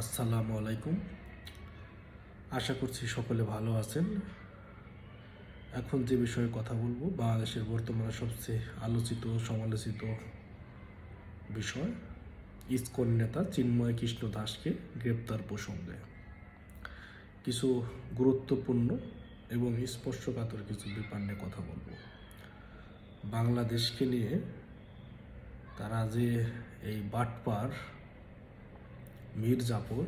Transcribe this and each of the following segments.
আসসালামু আলাইকুম। আশা করছি সকলে ভালো আছেন। এখন যে বিষয়ে কথা বলব, বাংলাদেশের বর্তমানে সবচেয়ে আলোচিত, সমালোচিত বিষয়, ইসকন নেতা চিন্ময় কৃষ্ণ দাসকে গ্রেপ্তার প্রসঙ্গে। কিছু গুরুত্বপূর্ণ এবং স্পর্শকাতর কিছু ব্যাপার নিয়ে কথা বলব। বাংলাদেশকে নিয়ে তারা যে এই বাটপার মীর জাফর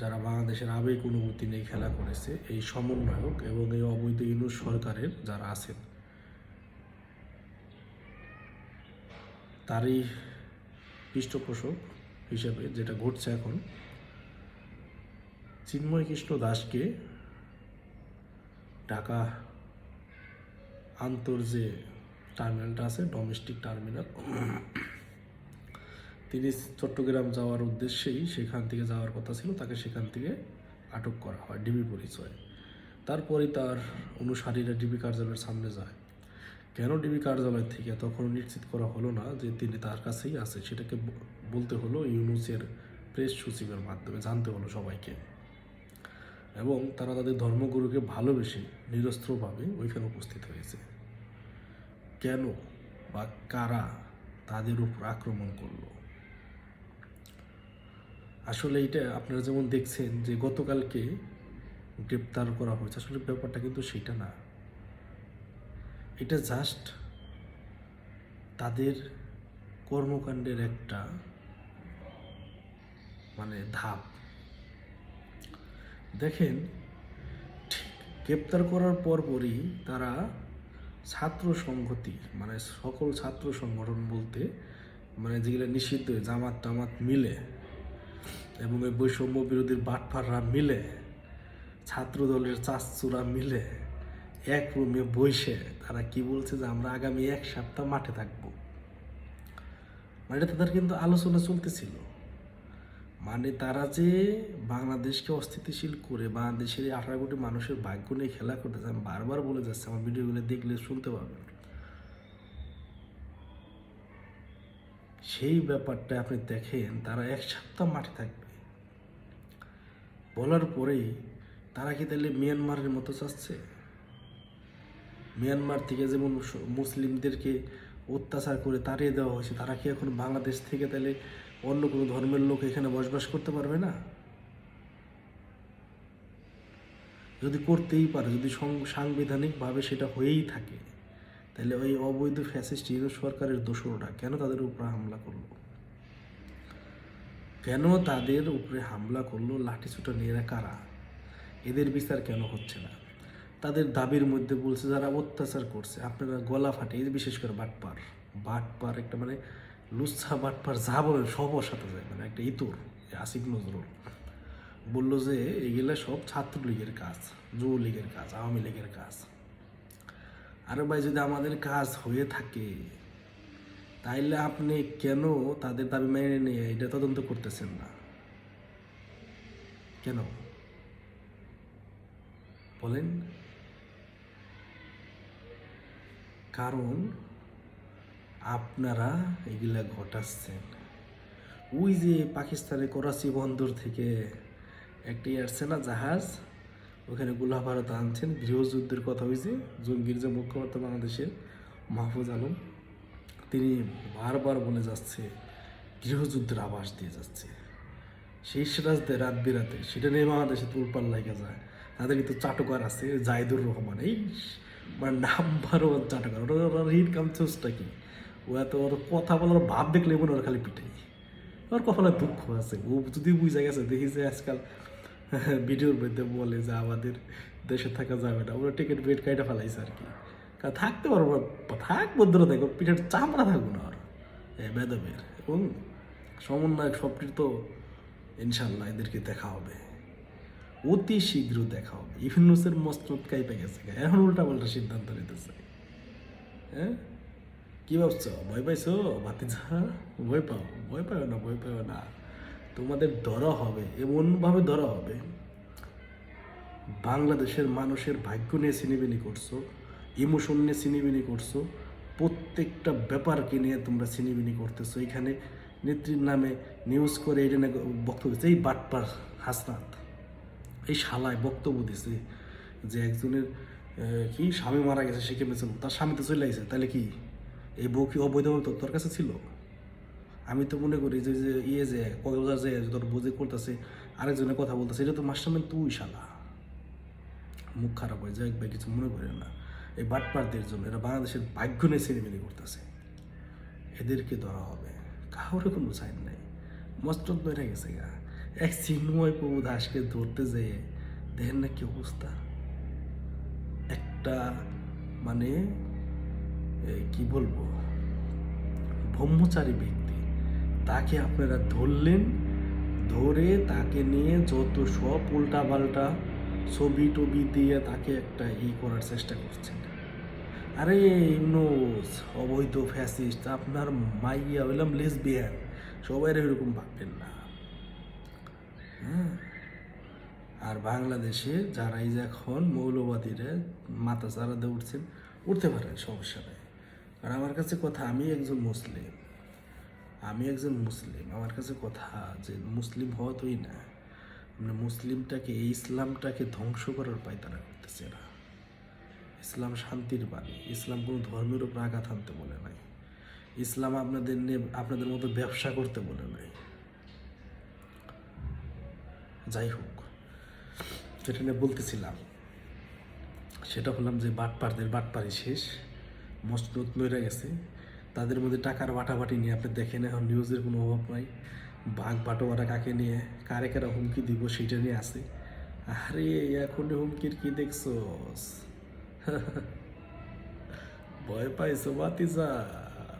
যারা বাংলাদেশের আবেগ অনুভূতি নিয়ে খেলা করেছে, এই সমন্বয়ক এবং এই অবৈধ ইউনুস সরকারের যারা আছেন, তারই পৃষ্ঠপোষক হিসেবে যেটা ঘটছে এখন, চিন্ময় কৃষ্ণ দাসকে ঢাকা আন্তর যে টার্মিনালটা আছে ডোমেস্টিক টার্মিনাল তিনি চট্টগ্রাম যাওয়ার উদ্দেশ্যেই সেখান থেকে যাওয়ার কথা ছিল, তাকে সেখান থেকে আটক করা হয়, ডিবি পরিচয়। তারপরে তার অনুসারীরা ডিবি কার্যালয়ের সামনে যায়। কেন ডিবি কার্যালয় থেকে তখন নিশ্চিত করা হলো না যে তিনি তার কাছেই আছে, সেটাকে বলতে হলো ইউনুসের প্রেস সচিবের মাধ্যমে, জানতে হলো সবাইকে। এবং তারা তাদের ধর্মগুরুকে ভালোবেসে নিরস্ত্রভাবে ওইখানে উপস্থিত হয়েছে। কেন বা কারা তাদের উপর আক্রমণ করল? আসলে এটা আপনারা যেমন দেখছেন যে গতকালকে গ্রেপ্তার করা হয়েছে, আসলে ব্যাপারটা কিন্তু সেটা না। এটা জাস্ট তাদের কর্মকাণ্ডের একটা মানে ধাপ। দেখেন, ঠিক গ্রেপ্তার করার পরপরই তারা ছাত্র সংহতি মানে সকল ছাত্র সংগঠন বলতে মানে যেগুলো নিষিদ্ধ জামাত টামাত মিলে এবং এই বৈষম্য বিরোধীর বাটফাররা মিলে ছাত্র দলের চাষচুরা মিলে এক রুমে বসে তারা কি বলছে যে আমরা আগামী এক সপ্তাহ মাঠে থাকব। মানে তাদের কিন্তু আলোচনা চলতেছিল। মানে তারা যে বাংলাদেশকে অস্থিতিশীল করে, বাংলাদেশের এই আঠারো কোটি মানুষের ভাগ্য নিয়ে খেলা করতেছে, আমি বারবার বলে যাচ্ছে, আমার ভিডিওগুলো দেখলে শুনতে পাবেন সেই ব্যাপারটা আপনি দেখেন, তারা এক সপ্তাহ মাঠে থাকবে। বলার পরেই তারা কি তাহলে মিয়ানমারের মতো চাচ্ছে? মিয়ানমার থেকে যেমন মুসলিমদেরকে অত্যাচার করে তাড়িয়ে দেওয়া হয়েছে, তারা কি এখন বাংলাদেশ থেকে তাহলে অন্য কোনো ধর্মের লোক এখানে বসবাস করতে পারবে না? যদি করতেই পারে, যদি সাংবিধানিকভাবে সেটা হয়েই থাকে। তাহলে ওই অবৈধ ফ্যাসিস্ট ইউনিট সরকারের দোষররা কেন তাদের উপরে হামলা করল? কেন তাদের উপরে হামলা করল লাঠিসুটা নিয়ে কারা? এদের বিচার কেন হচ্ছে না? তাদের দাবির মধ্যে বলছে যারা অত্যাচার করছে, আপনারা গলা ফাটে বিশেষ করে বাটপার বাটপার একটা মানে লুচ্ছা বাটপার যা বলেন সব সাথে যায় মানে একটা ইতর আসিফ নজরুল। বলল যে এগুলা সব ছাত্রলীগের কাজ, যুবলীগের কাজ, আওয়ামী লীগের কাজ। আরে ভাই, যদি আমাদের কাজ হয়ে থাকে, তাইলে আপনি কেন তাদের দাবি মেনে নিয়ে এটা তদন্ত করতেছেন না? কেন? বলেন। কারণ আপনারা এগুলা ঘটাচ্ছেন। ওই যে পাকিস্তানের করাচি বন্দর থেকে একটি আসছে না জাহাজ ওখানে গোলা ভারত আনছেন, গৃহযুদ্ধের কথা হয়েছে জঙ্গির যে মুখ্যমন্ত্রী বাংলাদেশের মাহফুজ আলম, তিনি বারবার বলে যাচ্ছে, গৃহযুদ্ধের আভাস দিয়ে যাচ্ছে। সেই সিরাজদের রাত বিরাতে, সেটা নিয়ে বাংলাদেশে তুলপাল লাগে যায়। তাদের কিন্তু চাটকার আছে, জাহিদুর রহমান। এই মানে নাম্বার ওয়ান চাটকার। ওটা ওর ইনকাম সোর্সটা কি? ও এত ওর কথা বলার ভাব দেখলে মনে ওর খালি পিটাই। ওর কপালে দুঃখ আছে। ও যদি বুঝে গেছে, দেখি যে আজকাল ভিডিওর মধ্যে বলে যে আমাদের দেশে থাকা যাবে না। ওরা টিকিট বেট কাইটা ফেলাইছে আর কি। কারণ থাকতে পারব না। থাক বদ্র দেখো, পিঠের চামড়া থাকব না আর। বেদবের। এবং সমন্বয়ক সবটির তো ইনশাল্লাহ এদেরকে দেখা হবে। অতি শীঘ্র দেখা হবে। ইফিনুসের মস্তত কাইপে গেছে এখন উল্টা পাল্টা সিদ্ধান্ত নিতেছে। হ্যাঁ কি ভাবছ? ভয় পাইছো? ভাতিজা ভয় পাও? ভয় পাও না? ভয় পাও না? তোমাদের ধরা হবে, এমনভাবে ধরা হবে। বাংলাদেশের মানুষের ভাগ্য নিয়ে সিনেমিনি করছ ইমোশন নিয়ে সিনেমিনি করছ, প্রত্যেকটা ব্যাপারকে নিয়ে তোমরা সিনেমিনি করতেছো। এখানে নেত্রীর নামে নিউজ করে এটা নাকি বক্তব্য দিচ্ছে। এই বাটপার হাসনাত, এই শালায় বক্তব্য দিছে যে একজনের কি স্বামী মারা গেছে, সে কেমন তার স্বামী তো চলে গেছে তাহলে কি? এই বউ কি অবৈধভাবে তোর কাছে ছিল? আমি তো মনে করি যে যে ইয়ে যে, কক্সবাজার যে তোর বুঝে করতেছে, আরেকজনের কথা বলতেছে, এটা তো মাস্টারম্যান তুই শালা। মুখ খারাপ হয়ে যায় একবার কিছু মনে করেন না। এই বাটপারদের জন্য, এরা বাংলাদেশের ভাগ্য নিয়ে ছেলেমেলি করতেছে। এদেরকে ধরা হবে। কাউরে কোনো সাইন নাই। মস্তক ধরে গেছে গা। এক চিন্ময় প্রভু দাসকে ধরতে যেয়ে, দেখেন না কি অবস্থা। একটা মানে কি বলব? ব্রহ্মচারী ব্যক্তি তাকে আপনারা ধরলেন, ধরে তাকে নিয়ে যত সব উল্টা পাল্টা ছবি টবি দিয়ে তাকে একটা ই করার চেষ্টা করছেন। আরে ইউনুস অবৈধ ফ্যাসিস্ট, আপনার মাইয়া হইলাম লেসবিয়ান, সবাই এরকম ভাববেন না। হ্যাঁ? আর বাংলাদেশে যারা এই যে এখন মৌলবাদীরা মাথা চারাতে উঠছেন, উঠতে পারেন, সমস্যা নেই। আর আমার কাছে কথা, আমি একজন মুসলিম। আমি একজন মুসলিম, আমার কাছে কথা যে মুসলিম হওয়া তোই না। মানে মুসলিমটাকে, এই ইসলামটাকে ধ্বংস করার পায় তারা করতেছে না ইসলাম শান্তির বাণী, ইসলাম কোনো ধর্মের উপর আঘাত আনতে বলে নাই। ইসলাম আপনাদের নিয়ে আপনাদের মতো ব্যবসা করতে বলে নাই। যাই হোক, যেটা নিয়ে বলতেছিলাম, সেটা হলাম যে বাটপারদের, বাটপারি শেষ মসনদ মরে গেছে। তাদের মধ্যে টাকার বাটাবাটি নিয়ে আপনি দেখেন এখন নিউজের কোনো অভাব নাই। বাঘ বাটোয়ারা কাকে নিয়ে, কারে কারা হুমকি দিব সেটা নিয়ে আসে আরে, এখন হুমকির কি দেখছোস? ভয় পাইছো বাতিজা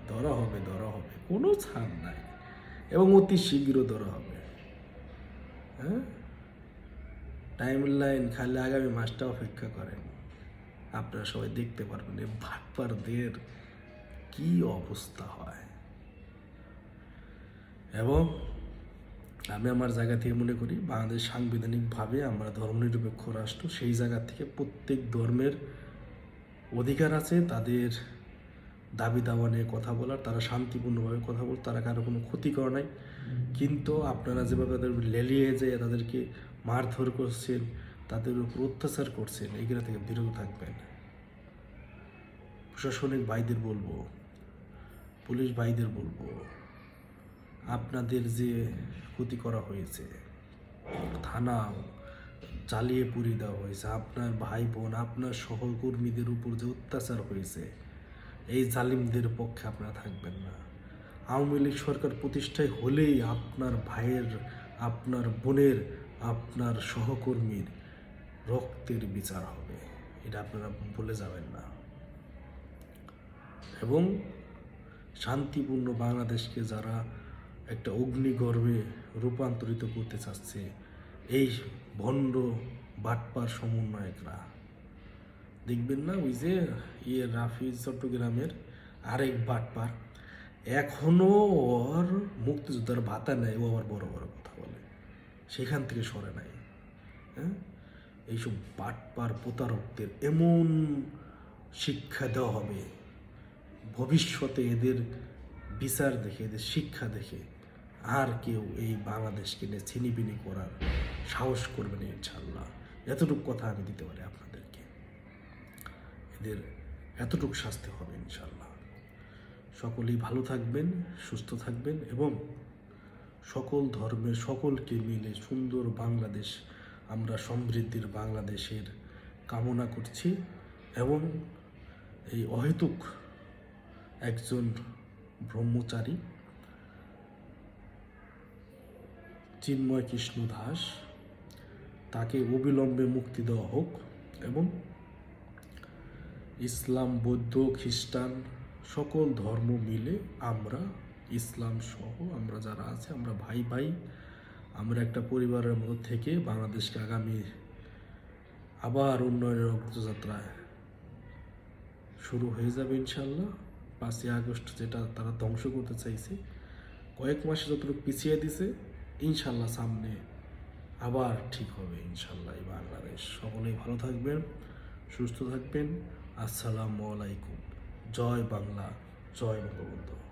ধরা হবে ধরা হবে। কোনো ছাড় নাই। এবং অতি শীঘ্র ধরা হবে। হ্যাঁ? টাইম লাইন খালি আগামী মাসটা অপেক্ষা করেন। আপনারা সবাই দেখতে পারবেন। এই ভাটপারদের কি অবস্থা হয়? এবং আমি আমার জায়গা থেকে মনে করি, বাংলাদেশ সাংবিধানিকভাবে আমরা ধর্মনিরপেক্ষ রাষ্ট্র, সেই জায়গা থেকে প্রত্যেক ধর্মের অধিকার আছে, তাদের দাবি দাওয়া নিয়ে কথা বলার, তারা শান্তিপূর্ণভাবে কথা বল, তারা কারও কোনো ক্ষতি করে নাই। কিন্তু আপনারা যেভাবে তাদের লেলিয়ে যেয়ে তাদেরকে মারধর করছেন, তাদের উপর অত্যাচার করছেন এইগুলো থেকে বিরত থাকবেন। প্রশাসনিক ভাইদের বলব পুলিশ ভাইদের বলব, আপনাদের যে ক্ষতি করা হয়েছে, থানা চালিয়ে পুড়িয়ে দেওয়া হয়েছে, আপনার ভাই বোন, আপনার সহকর্মীদের উপর যে অত্যাচার হয়েছে, এই জালিমদের পক্ষে আপনারা থাকবেন না। আওয়ামী লীগ সরকার প্রতিষ্ঠায় হলেই আপনার ভাইয়ের, আপনার বোনের, আপনার সহকর্মীর রক্তের বিচার হবে, এটা আপনারা বলে যাবেন না। এবং শান্তিপূর্ণ বাংলাদেশকে যারা একটা অগ্নিগর্ভে রূপান্তরিত করতে চাচ্ছে, এই ভণ্ড বাটপার সমন্বয়করা। দেখবেন না, ওই যে ইয়ে রাফি চট্টগ্রামের আরেক বাটপার, এখনও ওর মুক্তিযোদ্ধার ভাতা নেয়, ও আবার বড় বড় কথা বলে। সেখান থেকে সরে নাই। হ্যাঁ? এইসব বাটপার প্রতারকদের এমন শিক্ষা দেওয়া হবে। ভবিষ্যতে এদের বিচার দেখে, এদের শিক্ষা দেখে আর কেউ এই বাংলাদেশকে নিয়ে ছিনিবিনি করার সাহস করবে না ইনশাল্লাহ এতটুকু কথা আমি দিতে পারি আপনাদেরকে। এদের এতটুকু শাস্তি হবে ইনশাল্লাহ সকলেই ভালো থাকবেন, সুস্থ থাকবেন এবং সকল ধর্মের সকলকে মিলে সুন্দর বাংলাদেশ, আমরা সমৃদ্ধির বাংলাদেশের কামনা করছি এবং এই অহেতুক একজন ব্রহ্মচারী, চিন্ময় কৃষ্ণ দাস। তাকে অবিলম্বে মুক্তি দেওয়া হোক এবং ইসলাম, বৌদ্ধ, খ্রিস্টান সকল ধর্ম মিলে আমরা, ইসলাম সহ আমরা যারা আছে, আমরা ভাই ভাই, আমরা একটা পরিবারের মধ্যে থেকে বাংলাদেশকে আগামী আবার উন্নয়নের অগ্রযাত্রায় শুরু হয়ে যাবে ইনশাল্লাহ পাঁচই আগস্ট যেটা তারা ধ্বংস করতে চাইছে, কয়েক মাসে যতটুকু পিছিয়ে দিছে, ইনশাল্লাহ সামনে আবার ঠিক হবে, ইনশাল্লাহ, এই বাংলাদেশ। সকলেই ভালো থাকবেন, সুস্থ থাকবেন। আসসালামু আলাইকুম। জয় বাংলা, জয় বঙ্গবন্ধু।